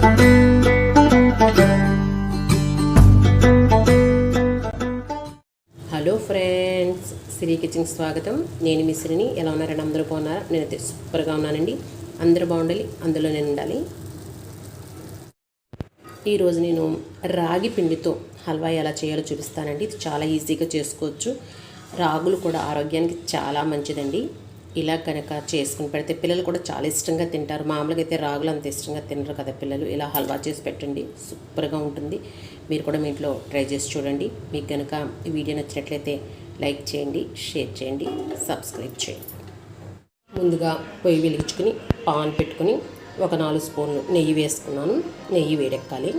Hello friends Shri kitchen స్వాగతం. నేను మిశ్రిని ఎలా ఉన్నారండి అందరూ బాగున్నారా? నేనైతే సూపర్గా ఉన్నానండి. అందరూ బాగుండాలి అందులో నేను ఉండాలి. ఈరోజు నేను రాగి పిండితో హల్వా ఎలా చేయాలో చూపిస్తానండి. ఇది చాలా ఈజీగా చేసుకోవచ్చు. రాగులు కూడా ఆరోగ్యానికి చాలా మంచిదండి. ఇలా కనుక చేసుకుని పెడితే పిల్లలు కూడా చాలా ఇష్టంగా తింటారు. మామూలుగా అయితే రాగులు అంత ఇష్టంగా తినరు కదా పిల్లలు. ఇలా హల్వా చేసి పెట్టండి. సూపర్గా ఉంటుంది. మీరు కూడా మీ ఇంట్లో ట్రై చేసి చూడండి. మీకు కనుక ఈ వీడియో నచ్చినట్లయితే లైక్ చేయండి షేర్ చేయండి సబ్స్క్రైబ్ చేయండి. ముందుగా పొయ్యి వెలిగించుకుని పాన్ పెట్టుకుని ఒక నాలుగు స్పూన్లు నెయ్యి వేసుకున్నాను. నెయ్యి వేడెక్కాలి.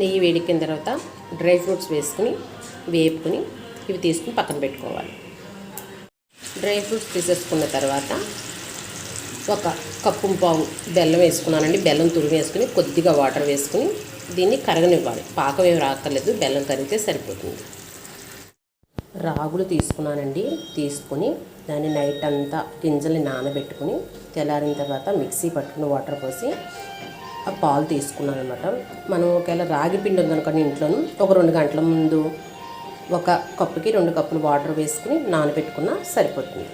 నెయ్యి వేడెక్కిన తర్వాత డ్రై ఫ్రూట్స్ వేసుకుని వేపుకుని ఇవి తీసుకుని పక్కన పెట్టుకోవాలి. డ్రై ఫ్రూట్స్ తీసేసుకున్న తర్వాత ఒక కప్పు పావు బెల్లం వేసుకున్నానండి. బెల్లం తురిమి వేసుకుని కొద్దిగా వాటర్ వేసుకుని దీన్ని కరగనివ్వాలి. పాకం ఏమి రాక్కర్లేదు. బెల్లం కరిగితే సరిపోతుంది. రాగులు తీసుకున్నానండి. తీసుకుని దాన్ని నైట్ అంతా గింజల్ని నానబెట్టుకుని తెల్లారిన తర్వాత మిక్సీ పట్టుకుని వాటర్ పోసి ఆ పాలు తీసుకున్నాను అనమాట మనం ఒకవేళ రాగి పిండి ఉందనుకోండి ఇంట్లోను ఒక రెండు గంటల ముందు ఒక కప్పుకి రెండు కప్పులు వాటర్ వేసుకుని నానబెట్టుకున్నా సరిపోతుంది.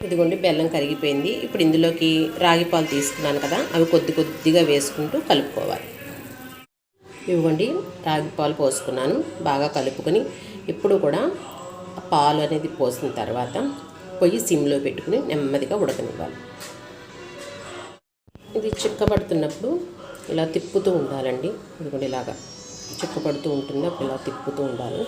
ఇదిగోండి బెల్లం కరిగిపోయింది. ఇప్పుడు ఇందులోకి రాగి పాలు తీసుకున్నాను కదా అవి కొద్ది కొద్దిగా వేసుకుంటూ కలుపుకోవాలి. ఇవ్వండి రాగి పాలు పోసుకున్నాను బాగా కలుపుకొని ఇప్పుడు కూడా పాలు అనేది పోసిన తర్వాత పొయ్యి సిమ్లో పెట్టుకుని నెమ్మదిగా ఉడకనివ్వాలి. ఇది చిక్కబడుతున్నప్పుడు ఇలా తిప్పుతూ ఉండాలండి. ఇదిగోండి ఇలాగా చిక్కపడుతూ ఉంటుంది. అప్పుడు ఇలా తిప్పుతూ ఉండాలి.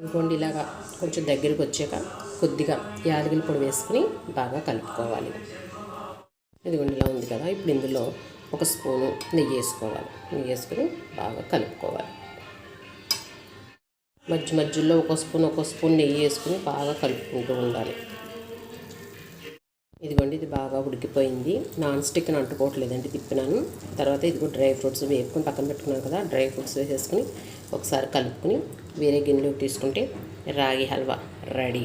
ఇదిగోండి ఇలాగా కొంచెం దగ్గరికి వచ్చాక కొద్దిగా యాలగిల పొడి వేసుకుని బాగా కలుపుకోవాలి. ఇదిగోండి ఇలా ఉంది కదా. ఇప్పుడు ఇందులో ఒక స్పూను నెయ్యి వేసుకోవాలి. నెయ్యి వేసుకుని బాగా కలుపుకోవాలి. మధ్య మధ్యలో ఒక స్పూన్ ఒక స్పూన్ నెయ్యి వేసుకుని బాగా కలుపుకుంటూ ఉండాలి. ఇదిగోండి ఇది బాగా ఉడికిపోయింది. నాన్ స్టిక్ అంటుకోవట్లేదండి తిప్పినాను. తర్వాత ఇదిగో డ్రై ఫ్రూట్స్ వేపుకొని పక్కన పెట్టుకున్నాను కదా డ్రై ఫ్రూట్స్ వేసేసుకుని ఒకసారి కలుపుకుని వేరే గిన్నెలోకి తీసుకుంటే రాగి హల్వా రెడీ.